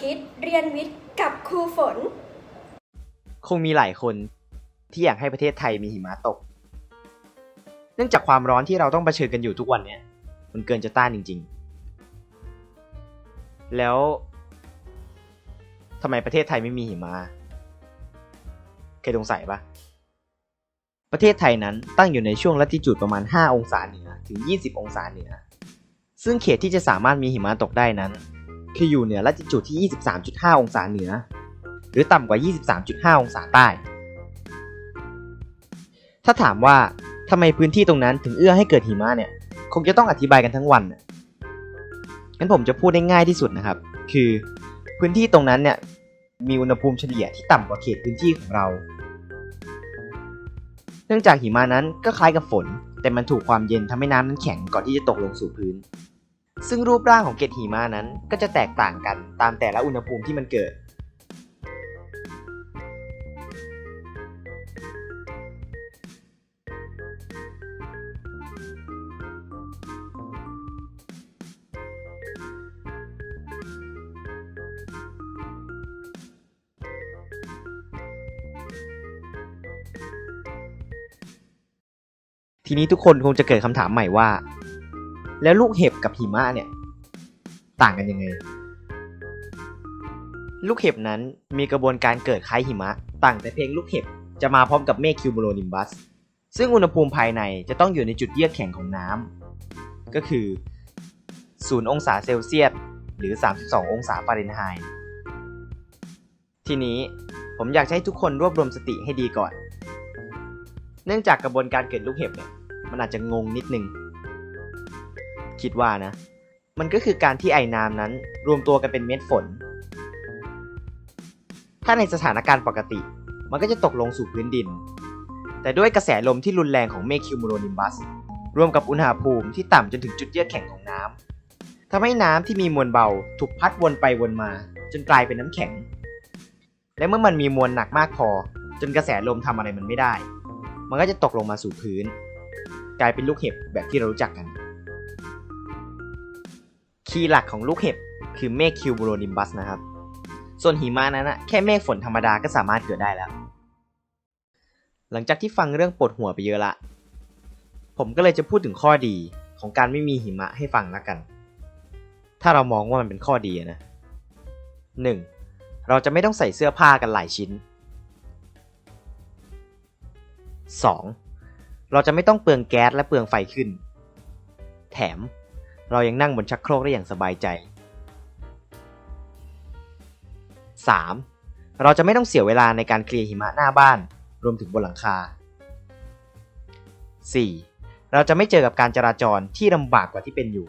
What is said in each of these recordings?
คิดเรียนวิทย์กับครูฝน คงมีหลายคนที่อยากให้ประเทศไทยมีหิมะตก เนื่องจากความร้อนที่เราต้องเผชิญกันอยู่ทุกวันเนี่ยมันเกินจะต้านจริง ๆ แล้วทำไมประเทศไทยไม่มีหิมะเคยสงสัยปะประเทศไทยนั้นตั้งอยู่ในช่วงลัติจูดประมาณ 5 องศาเหนือถึง 20 องศาเหนือ ซึ่งเขตที่จะสามารถมีหิมะตกได้นั้น คืออยู่เหนือลัติจูดที่ 23.5 องศาเหนือ หรือต่ำกว่า 23.5 องศาใต้ ถ้าถามว่าทำไมพื้นที่ตรงนั้นถึงเอื้อให้เกิดหิมะเนี่ย คงจะต้องอธิบายกันทั้งวันงั้นผมจะพูดได้ง่ายที่สุดนะครับ คือพื้นที่ตรงนั้นเนี่ยมีอุณหภูมิเฉลี่ยที่ต่ำกว่าเขตพื้นที่ของเรา เนื่องจากหิมะนั้นก็คล้ายกับฝน แต่มันถูกความเย็นทำให้น้ำนั้นแข็งก่อนที่จะตกลงสู่พื้น ซึ่งรูปร่างของเกล็ดหิมะนั้นก็จะแตกต่างกันตามแต่ละอุณหภูมิที่มันเกิด ทีนี้ทุกคนคงจะเกิดคำถามใหม่ว่า แล้วลูกเห็บกับหิมะเนี่ย ต่างกันยังไง ลูกเห็บนั้นมีกระบวนการเกิดคล้ายหิมะ ต่างแต่เพียงลูกเห็บจะมาพร้อมกับเมฆคิวมูโลนิมบัส ซึ่งอุณหภูมิภายในจะต้องอยู่ในจุดเยือกแข็งของน้ำก็คือ 0 องศาเซลเซียสหรือ 32 องศาฟาเรนไฮต์ทีนี้ผมอยากให้ทุกคนรวบรวมสติให้ดีก่อน เนื่องจากกระบวนการเกิดลูกเห็บเนี่ยมันอาจจะงงนิดนึง คิดว่านะ มันก็คือการที่ไอ้น้ำนั้นรวมตัวกันเป็นเม็ดฝน ถ้าในสถานการณ์ปกติ มันก็จะตกลงสู่พื้นดิน แต่ด้วยกระแสลมที่รุนแรงของเมฆคิวมูโลนิมบัสรวมกับอุณหภูมิที่ต่ำจนถึงจุดเยือกแข็งของน้ำทำให้น้ำที่มีมวลเบาถูกพัดวนไปวนมา จนกลายเป็นน้ำแข็ง และเมื่อมันมีมวลหนักมากพอ จนกระแสลมทำอะไรมันไม่ได้ มันก็จะตกลงมาสู่พื้น กลายเป็นลูกเห็บแบบที่เรารู้จักกัน คีย์หลักของลูกเห็บคือเมฆคิวบูโรนิมบัสนะครับ ส่วนหิมะนั้นนะแค่เมฆฝนธรรมดาก็สามารถเกิดได้แล้ว หลังจากที่ฟังเรื่องปวดหัวไปเยอะละ ผมก็เลยจะพูดถึงข้อดีของการไม่มีหิมะให้ฟังละกัน ถ้าเรามองว่ามันเป็นข้อดีอะนะ 1. เราจะไม่ต้องใส่เสื้อผ้ากันหลายชิ้น 2. เราจะไม่ต้องเปลืองแก๊สและเปลืองไฟขึ้น แถม เรายังนั่งบนชักโครกได้อย่างสบายใจ 3. เราจะไม่ต้องเสียเวลาในการเคลียร์หิมะหน้าบ้าน รวมถึงบนหลังคา 4. เราจะไม่เจอกับการจราจรที่ลำบากกว่าที่เป็นอยู่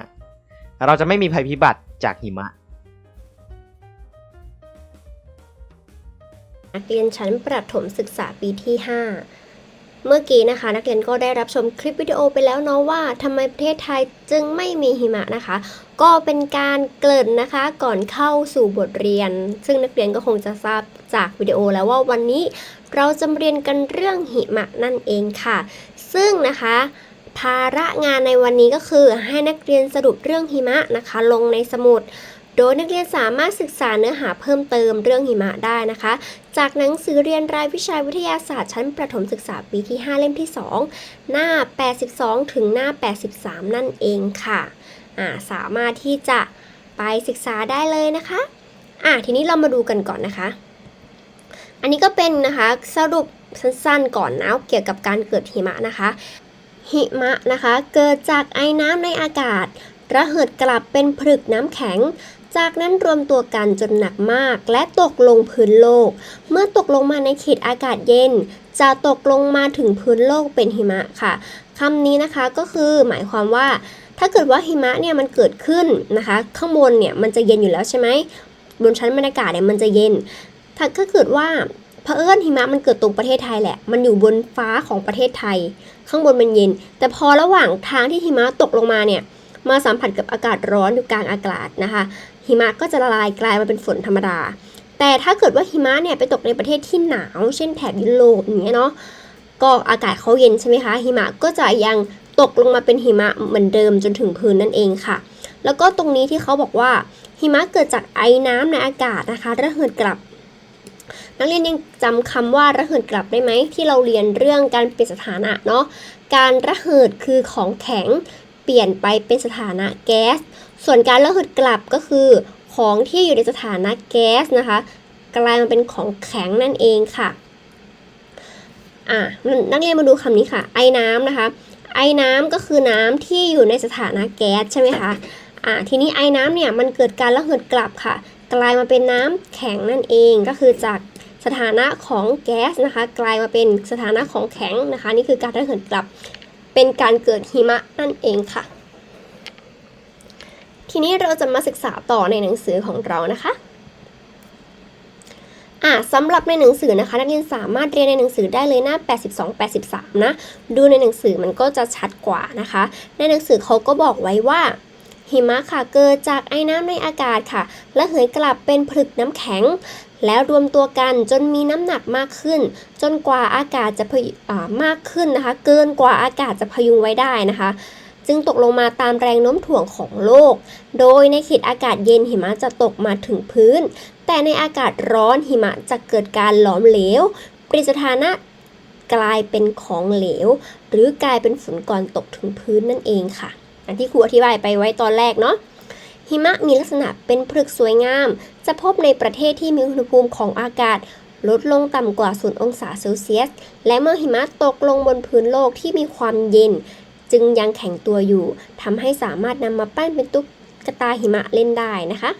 5. เราจะไม่มีภัยพิบัติจากหิมะ นักเรียนชั้นประถมศึกษาปีที่ 5 เมื่อกี้นะคะ นักเรียนก็ได้รับชมคลิปวิดีโอไปแล้วเนาะว่าทำไมประเทศไทยจึงไม่มีหิมะนะคะ ก็เป็นการเกริ่นนะคะก่อนเข้าสู่บทเรียน ซึ่งนักเรียนก็คงจะทราบจากวิดีโอแล้วว่าวันนี้เราจะเรียนกันเรื่องหิมะนั่นเองค่ะ ซึ่งนะคะภาระงานในวันนี้ก็คือให้นักเรียนสรุปเรื่องหิมะนะคะ ลงในสมุด โดยนักเรียนสามารถศึกษาเนื้อหาเพิ่มเติมเรื่องหิมะได้นะคะ จากหนังสือเรียนรายวิชาวิทยาศาสตร์ชั้นประถมศึกษาปีที่ 5 เล่มที่ 2 หน้า 82 ถึงหน้า 83 นั่นเองค่ะอ่าสามารถที่จะไปศึกษาได้เลยนะคะอ่าทีนี้เรามาดูกันก่อนนะคะ อันนี้ก็เป็นนะคะสรุปสั้นๆก่อนนะเกี่ยวกับการเกิดหิมะนะคะ หิมะนะคะเกิดจากไอน้ำในอากาศ ระเหิดกลับเป็นผลึกน้ำแข็ง จากนั้นรวมตัวกันจนหนักมาก และตกลงพื้นโลก เมื่อตกลงมาในเขตอากาศเย็น จะตกลงมาถึงพื้นโลกเป็นหิมะค่ะคำนี้นะคะก็คือหมายความว่า ถ้าเกิดว่าหิมะเนี่ยมันเกิดขึ้นนะคะ ข้างบนเนี่ยมันจะเย็นอยู่แล้วใช่ไหมบนชั้นบรรยากาศเนี่ยมันจะเย็น ถ้าเกิดว่าเผอิญหิมะมันเกิดตรงประเทศไทยแหละ มันอยู่บนฟ้าของประเทศไทย ข้างบนมันเย็น แต่พอระหว่างทางที่หิมะตกลงมาเนี่ย มาสัมผัสกับอากาศร้อนอยู่กลางอากาศนะคะ หิมะก็จะละลายกลายมาเป็นฝนธรรมดา แต่ถ้าเกิดว่าหิมะเนี่ยไปตกในประเทศที่หนาว เช่นแถบยุโรปอย่างเงี้ยเนาะก็อากาศเขาเย็นใช่ไหมคะหิมะก็จะยังตกลงมาเป็นหิมะเหมือนเดิมจนถึงพื้นนั่นเองค่ะ แล้วก็ตรงนี้ที่เขาบอกว่าหิมะเกิดจากไอน้ำในอากาศนะคะระเหิดกลับ นักเรียนยังจำคำว่าระเหิดกลับได้ไหมที่เราเรียนเรื่องการเปลี่ยนสถานะเนาะการระเหิดคือของแข็งเปลี่ยนไปเป็นสถานะแก๊ส ส่วนการระเหิดกลับก็คือ ของที่อยู่ในสถานะแก๊สนะคะ กลายมาเป็นของแข็งนั่นเองค่ะอะนักเรียนมาดูคำนี้ค่ะ ไอ้น้ำนะคะ ไอ้น้ำก็คือน้ำที่อยู่ในสถานะแก๊สใช่ไหมคะอะทีนี้ไอ้น้ำเนี่ยมันเกิดการระเหิดกลับค่ะ กลายมาเป็นน้ำแข็งนั่นเองก็คือจากสถานะของแก๊สนะคะ กลายมาเป็นสถานะของแข็งนะคะ นี่คือการระเหิดกลับ เป็นการเกิดหิมะนั่นเองค่ะ ทีนี้เราจะมาศึกษาต่อในหนังสือของเรานะคะอะสำหรับในหนังสือนะคะ นักเรียนสามารถเรียนในหนังสือได้เลยหน้า 82 83 นะ ดูในหนังสือมันก็จะชัดกว่านะคะ ในหนังสือเขาก็บอกไว้ว่าหิมะค่ะเกิดจากไอ้น้ำในอากาศค่ะ และเหยกลับเป็นผลึกน้ำแข็ง แล้วรวมตัวกันจนมีน้ำหนักมากขึ้น จนกว่าอากาศจะพยุอ่ามากขึ้นนะคะ เกินกว่าอากาศจะพยุงไว้ได้นะคะ จึงตกลงมาตามแรงโน้มถ่วงของโลก โดยในเขตอากาศเย็นหิมะจะตกมาถึงพื้น แต่ในอากาศร้อนหิมะจะเกิดการหลอมเหลวปริสถานะกลายเป็นของเหลว หรือกลายเป็นฝุ่นก่อนตกถึงพื้นนั่นเองค่ะ อันที่ครูอธิบายไปไว้ตอนแรกเนาะหิมะมีลักษณะเป็นผลึกสวยงาม จะพบในประเทศที่มีอุณหภูมิของอากาศ ลดลงต่ำกว่า 0 องศาเซลเซียส และเมื่อหิมะตกลงบนพื้นโลกที่มีความเย็น จึงยังแข็งตัวอยู่ทำให้สามารถนำมาปั้นเป็นตุ๊กตาหิมะเล่นได้นะคะ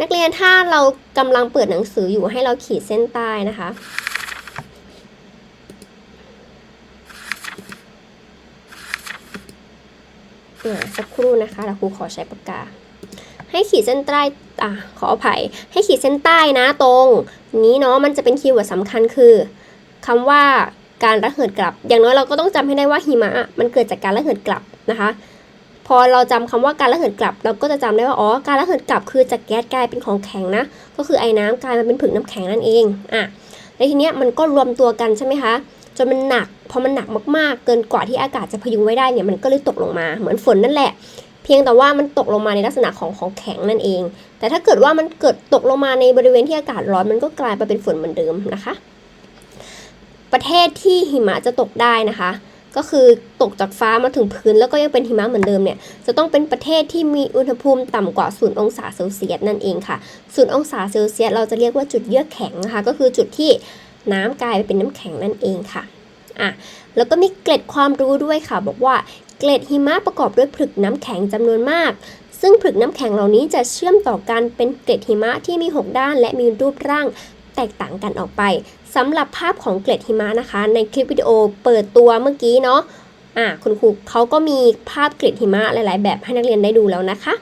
นักเรียนถ้าเรากำลังเปิดหนังสืออยู่ให้เราขีดเส้นใต้นะคะสักครู่นะคะครูขอใช้ปากกา ให้ขีดเส้นใต้อะขออภัย ให้ขีดเส้นใต้นะตรง นี้เนาะมันจะเป็นคีย์เวิร์ดสำคัญคือคำว่า การระเหิดกลับ อย่างน้อยเราก็ต้องจำให้ได้ว่าหิมะมันเกิดจากการระเหิดกลับนะคะ พอเราจำคำว่าการระเหิดกลับ เราก็จะจำได้ว่าอ๋อการระเหิดกลับคือจากแก๊สกลายเป็นของแข็งนะ ก็คือไอ้น้ำกลายมาเป็นผึกน้ำแข็งนั่นเองอะแล้วทีเนี้ยมันก็รวมตัวกันใช่ไหมคะจนมันหนักพอมันหนักมากๆ เกินกว่าที่อากาศจะพยุงไว้ได้เนี่ยมันก็เลยตกลงมาเหมือนฝนนั่นแหละ เพียงแต่ว่ามันตกลงมาในลักษณะของของแข็งนั่นเอง แต่ถ้าเกิดว่ามันเกิดตกลงมาในบริเวณที่อากาศร้อนมันก็กลายไปเป็นฝนเหมือนเดิมนะคะ ประเทศที่หิมะจะตกได้นะคะ ก็คือตกจากฟ้ามาถึงพื้นแล้วก็ยังเป็นหิมะเหมือนเดิมเนี่ยจะต้องเป็นประเทศที่มีอุณหภูมิต่ำกว่า0องศาเซลเซียสนั่นเองค่ะ0องศาเซลเซียสเราจะเรียกว่าจุดเยือกแข็งนะคะ ก็คือจุดที่น้ำกลายไปเป็นน้ำแข็งนั่นเองค่ะอะแล้วก็มีเกล็ดความรู้ด้วยค่ะ บอกว่าเกล็ดหิมะประกอบด้วยผลึกน้ำแข็งจำนวนมากซึ่งผลึกน้ำแข็งเหล่านี้จะเชื่อมต่อกันเป็นเกล็ดหิมะที่มี 6 ด้าน และมีรูปร่างแตกต่างกันออกไป สำหรับภาพของเกล็ดหิมะนะคะ ในคลิปวิดีโอเปิดตัวเมื่อกี้เนาะอะคุณครูเขาก็มีภาพเกล็ดหิมะหลาย ๆ แบบให้นักเรียนได้ดูแล้วนะคะ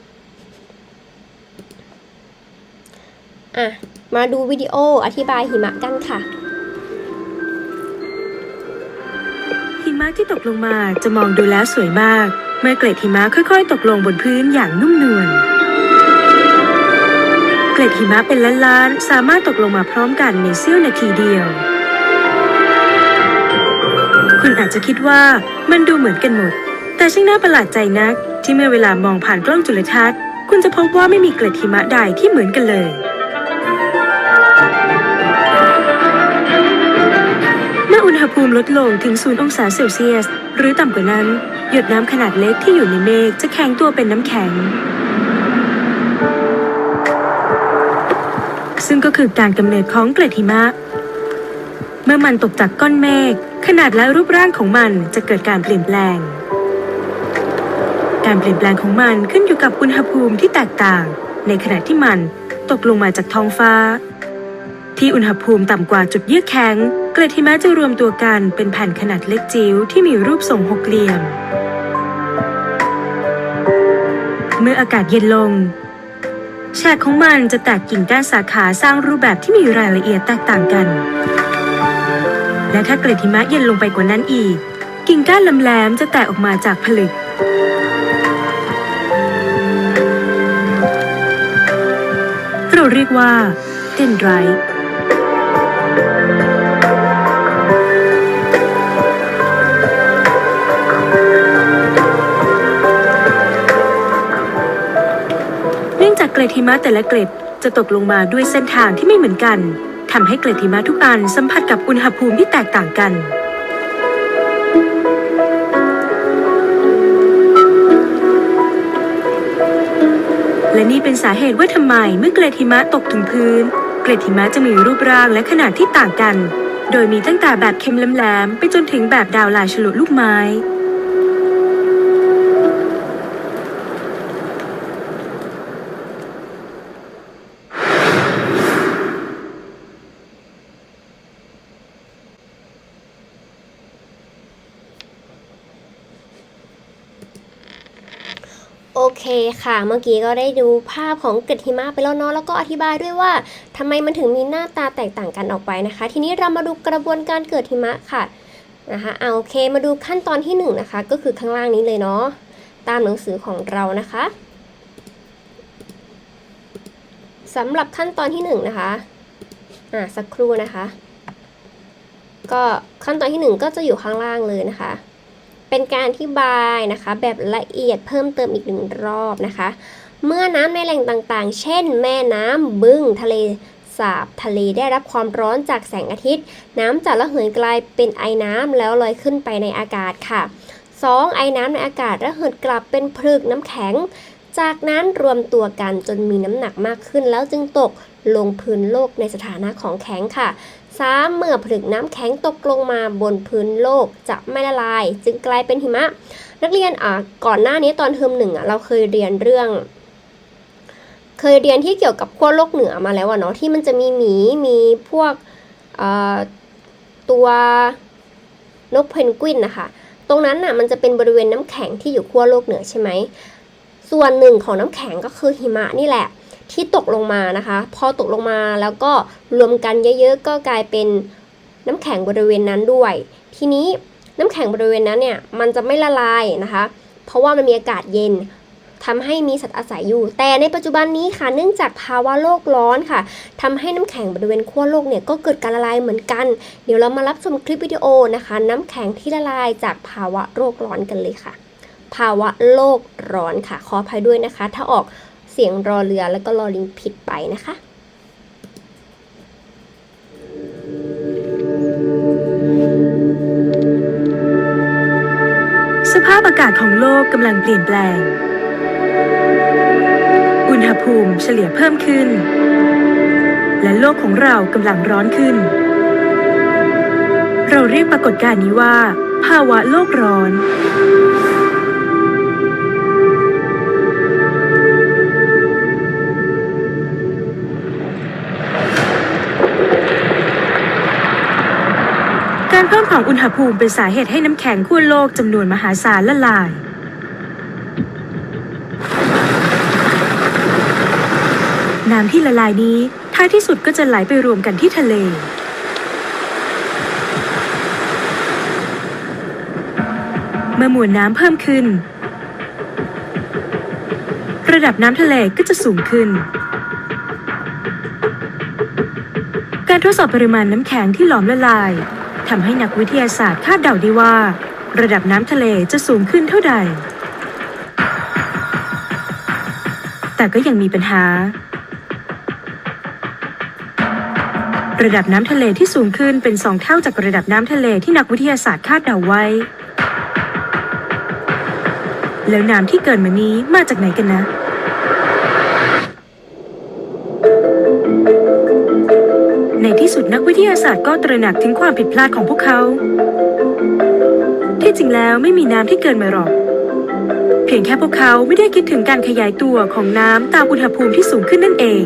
อะมาดูวิดีโออธิบายหิมะกันค่ะหิมะที่ตกลงมาจะมองดูแล้วสวยมาก เมื่อเกล็ดหิมะค่อย ๆ ตกลงบนพื้นอย่างนุ่มนวล กล็ดหิมะเป็นล้านๆ สามารถตกลงมาพร้อมกันในเสี้ยวนาทีเดียว คุณอาจจะคิดว่ามันดูเหมือนกันหมด แต่ช่างน่าประหลาดใจนัก ที่เมื่อเวลามองผ่านกล้องจุลทรรศน์ คุณจะพบว่าไม่มีเกล็ดหิมะใดที่เหมือนกันเลยเมื่ออุณหภูมิลดลงถึง 0 องศาเซลเซียส หรือต่ำกว่านั้น หยดน้ำขนาดเล็กที่อยู่ในเมฆจะแข็งตัวเป็นน้ำแข็ง ซึ่งก็คือการกำเนิดของเกล็ดหิมะ เมื่อมันตกจากก้อนเมฆขนาดและรูปร่างของมันจะเกิดการเปลี่ยนแปลง การเปลี่ยนแปลงของมันขึ้นอยู่กับอุณหภูมิที่แตกต่าง ในขณะที่มันตกลงมาจากท้องฟ้า ที่อุณหภูมิต่ำกว่าจุดเยือกแข็ง เกล็ดหิมะจะรวมตัวกันเป็นแผ่นขนาดเล็กจิ๋วที่มีรูปทรงหกเหลี่ยม เมื่ออากาศเย็นลง แฉกของมันจะแตกกิ่งก้านสาขาสร้างรูปแบบที่มีรายละเอียดแตกต่างกัน และถ้าเกล็ดหิมะเย็นลงไปกว่านั้นอีก กิ่งก้านแหลมๆจะแตกออกมาจากผลึก เราเรียกว่าเดนไรท์ กเกล็ดหิมะแต่ละเกล็ดจะตกลงมาด้วยเส้นทางที่ไม่เหมือนกันทำให้เกล็ดหิมะทุกอันสัมผัสกับอุณหภูมิที่แตกต่างกันและนี่เป็นสาเหตุว่าทำไมเมื่อเกล็ดหิมะตกถึงพื้น เกล็ดหิมะจะมีรูปร่างและขนาดที่ต่างกัน โดยมีตั้งแต่แบบเค็มแหลมๆไปจนถึงแบบดาวลายฉลุลูกไม้ คค่ะ เมื่อกี้ก็ได้ดูภาพของเกล็ดหิมะไปแล้วเนาะแล้วก็อธิบายด้วยว่าทำไมมันถึงมีหน้าตาแตกต่างกันออกไปนะคะ ทีนี้เรามาดูกระบวนการเกิดหิมะค่ะนะคะเอาโอเคมาดูขั้นตอนที่หนึ่งนะคะ ก็คือข้างล่างนี้เลยเนาะตามหนังสือของเรานะคะสำหรับขั้นตอนที่หนึ่งนะคะอ่าสักครู่นะคะ ก็ขั้นตอนที่หนึ่งก็จะอยู่ข้างล่างเลยนะคะ เป็นการอธิบายนะคะ แบบละเอียดเพิ่มเติมอีกหนึ่งรอบนะคะ เมื่อน้ำในแหล่งต่างๆ เช่น แม่น้ำบึ้งทะเลสาบทะเลได้รับความร้อนจากแสงอาทิตย์ น้ำจะระเหยกลายเป็นไอน้ำแล้วลอยขึ้นไปในอากาศค่ะ 2. ไอน้ำในอากาศระเหิดกลับเป็นผลึกน้ำแข็ง จากนั้นรวมตัวกันจนมีน้ำหนักมากขึ้นแล้วจึงตกลงพื้นโลกในสถานะของแข็งค่ะ 3. เมื่อผลึกน้ำแข็งตกลงมาบนพื้นโลกจะไม่ละลาย จึงกลายเป็นหิมะ นักเรียนอะก่อนหน้านี้ตอนเทอมหนึ่งอะเราเคยเรียนเรื่อง เคยเรียนที่เกี่ยวกับขั้วโลกเหนือมาแล้วอะเนาะที่มันจะมีหมีมีพวกตัวนกเพนกวินนะคะตรงนั้นน่ะมันจะเป็นบริเวณน้ำแข็งที่อยู่ขั้วโลกเหนือใช่ไหม ส่วนหนึ่งของน้ำแข็งก็คือหิมะนี่แหละ ที่ตกลงมานะคะ พอตกลงมาแล้วก็รวมกันเยอะๆ ก็กลายเป็นน้ำแข็งบริเวณนั้นด้วย ทีนี้น้ำแข็งบริเวณนั้นเนี่ยมันจะไม่ละลายนะคะ เพราะว่ามันมีอากาศเย็นทำให้มีสัตว์อาศัยอยู่ แต่ในปัจจุบันนี้ค่ะ เนื่องจากภาวะโลกร้อนค่ะทำให้น้ำแข็งบริเวณขั้วโลกเนี่ยก็เกิดการละลายเหมือนกัน เดี๋ยวเรามารับชมคลิปวิดีโอนะคะ น้ำแข็งที่ละลายจากภาวะโลกร้อนกันเลยค่ะ ภาวะโลกร้อนค่ะ ขออภัยด้วยนะคะ ถ้าออก สียงรอเรือแล้วก็รอลิงผิดไปนะคะสภาพอากาศของโลกกำลังเปลี่ยนแปลง อุณหภูมิเฉลี่ยเพิ่มขึ้น และโลกของเรากำลังร้อนขึ้น เราเรียกปรากฏการณ์นี้ว่า ภาวะโลกร้อน เพิ่มของอุณหภูมิเป็นสาเหตุให้น้ำแข็งขั้วโลกจำนวนมหาศาลละลาย น้ำที่ละลายนี้ท้ายที่สุดก็จะไหลไปรวมกันที่ทะเล เมื่อมวลน้ำเพิ่มขึ้น ระดับน้ำทะเลก็จะสูงขึ้นการทดสอบปริมาณน้ำแข็งที่หลอมละลาย ทำให้นักวิทยาศาสตร์คาดเดาได้ว่า ระดับน้ำทะเลจะสูงขึ้นเท่าใด แต่ก็ยังมีปัญหา ระดับน้ำทะเลที่สูงขึ้นเป็นสองเท่าจากระดับน้ำทะเลที่นักวิทยาศาสตร์คาดเดาไว้ แล้วน้ำที่เกินมานี้มาจากไหนกันนะ ที่สุดนักวิทยาศาสตร์ก็ตระหนักถึงความผิดพลาดของพวกเขา ที่จริงแล้วไม่มีน้ำที่เกินมาหรอก เพียงแค่พวกเขาไม่ได้คิดถึงการขยายตัวของน้ำตามอุณหภูมิที่สูงขึ้นนั่นเอง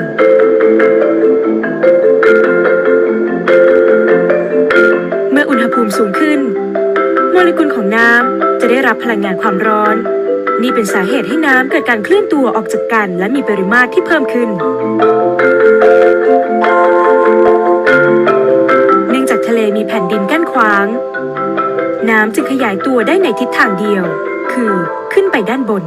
เมื่ออุณหภูมิสูงขึ้น โมเลกุลของน้ำจะได้รับพลังงานความร้อน นี่เป็นสาเหตุให้น้ำเกิดการเคลื่อนตัวออกจากกันและมีปริมาตรที่เพิ่มขึ้น จึงขยายตัวได้ในทิศทางเดียว คือขึ้นไปด้านบน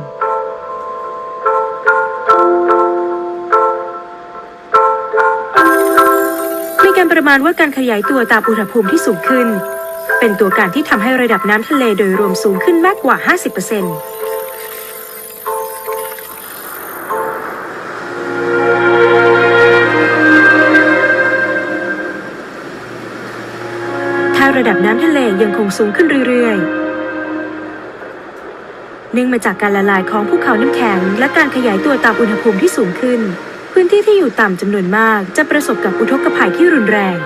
มีการประมาณว่าการขยายตัวตามอุณหภูมิที่สูงขึ้น เป็นตัวการที่ทำให้ระดับน้ำทะเลโดยรวมสูงขึ้นมากกว่า 50% ยังคงสูงขึ้นเรื่อยๆ เนื่องมาจากการละลายของภูเขาน้ำแข็ง และการขยายตัวตามอุณหภูมิที่สูงขึ้น พื้นที่ที่อยู่ต่ำจำนวนมาก จะประสบกับอุทกภัยที่รุนแรง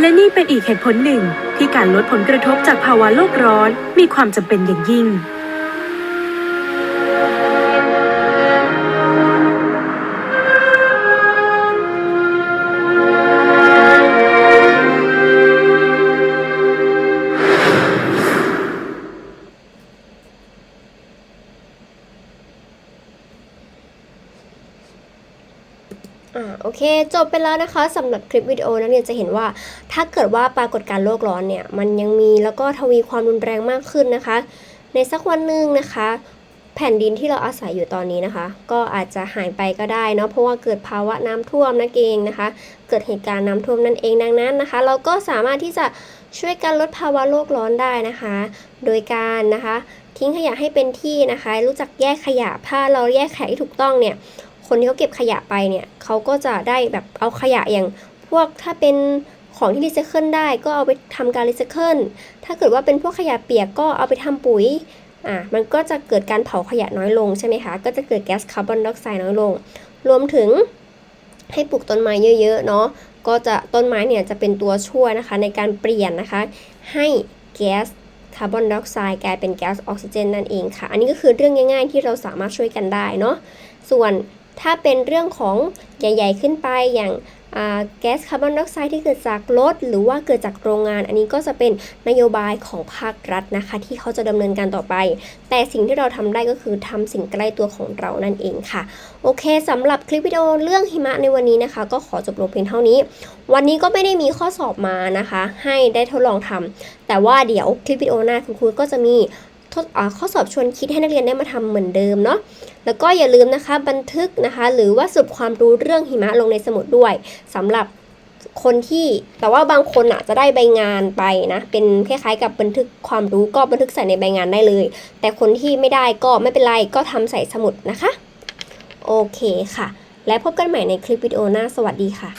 และนี่เป็นอีกเหตุผลหนึ่งที่การลดผลกระทบจากภาวะโลกร้อนมีความจำเป็นอย่างยิ่ง บไปแล้วนะคะสำหรับคลิปวิดีโอนักเรียจะเห็นว่าถ้าเกิดว่าปรากฏการโลกร้อนเนี่ยมันยังมีแล้วก็ทวีความรุนแรงมากขึ้นนะคะ ในสักวันหนึ่งนะคะ แผ่นดินที่เราอาศัยอยู่ตอนนี้นะคะ ก็อาจจะหายไปก็ได้เนาะเพราะว่าเกิดภาวะน้ำท่วมนั่นเองนะคะ เกิดเหตุการณ์น้ำท่วมนั่นเองดังนั้นนะคะ เราก็สามารถที่จะช่วยกันลดภาวะโลกร้อนได้นะคะ โดยการนะคะ ทิ้งขยะให้เป็นที่นะคะ รู้จักแยกขยะถ้าเราแยกขยะที่ถูกต้องเนี่ย คนที่เขาเก็บขยะไปเนี่ยเขาก็จะได้แบบเอาขยะอย่าง พวกถ้าเป็นของที่รีไซเคิลได้ก็เอาไปทำการรีไซเคิลถ้าเกิดว่าเป็นพวกขยะเปียกก็เอาไปทำปุ๋ยอะมันก็จะเกิดการเผาขยะน้อยลงใช่ไหมคะ ก็จะเกิดแก๊สคาร์บอนไดออกไซด์น้อยลง รวมถึงให้ปลูกต้นไม้เยอะๆเนาะก็จะต้นไม้เนี่ยจะเป็นตัวช่วยนะคะในการเปลี่ยนนะคะ ให้แก๊สคาร์บอนไดออกไซด์กลายเป็นแก๊สออกซิเจนนั่นเองค่ะ อันนี้ก็คือเรื่องง่าย ๆ ที่เราสามารถช่วยกันได้เนาะส่วน ถ้าเป็นเรื่องของใหญ่ ๆ ขึ้นไปอย่างแก๊สคาร์บอนไดออกไซด์ที่เกิดจากรถ หรือว่าเกิดจากโรงงาน อันนี้ก็จะเป็นนโยบายของภาครัฐนะคะ ที่เขาจะดำเนินการต่อไป แต่สิ่งที่เราทำได้ก็คือทำสิ่งใกล้ตัวของเรานั่นเองค่ะ โอเคสำหรับคลิปวิดีโอเรื่องหิมะในวันนี้นะคะ ก็ขอจบลงเพียงเท่านี้ วันนี้ก็ไม่ได้มีข้อสอบมานะคะ ให้ได้ทดลองทำแต่ว่าเดี๋ยวคลิปวิดีโอหน้าคุณครูก็จะมี ทดข้อสอบชวนคิดให้นักเรียนได้มาทำเหมือนเดิมเนาะแล้วก็อย่าลืมนะคะบันทึกนะคะ หรือว่าสรุปความรู้เรื่องหิมะลงในสมุดด้วยสำหรับคนที่แต่ว่าบางคนอะจะได้ใบงานไปนะเป็นคล้ายๆกับบันทึกความรู้ก็บันทึกใส่ในใบงานได้เลย แต่คนที่ไม่ได้ก็ไม่เป็นไรก็ทำใส่สมุดนะคะ โอเคค่ะ และพบกันใหม่ในคลิปวิดีโอหน้าสวัสดีค่ะ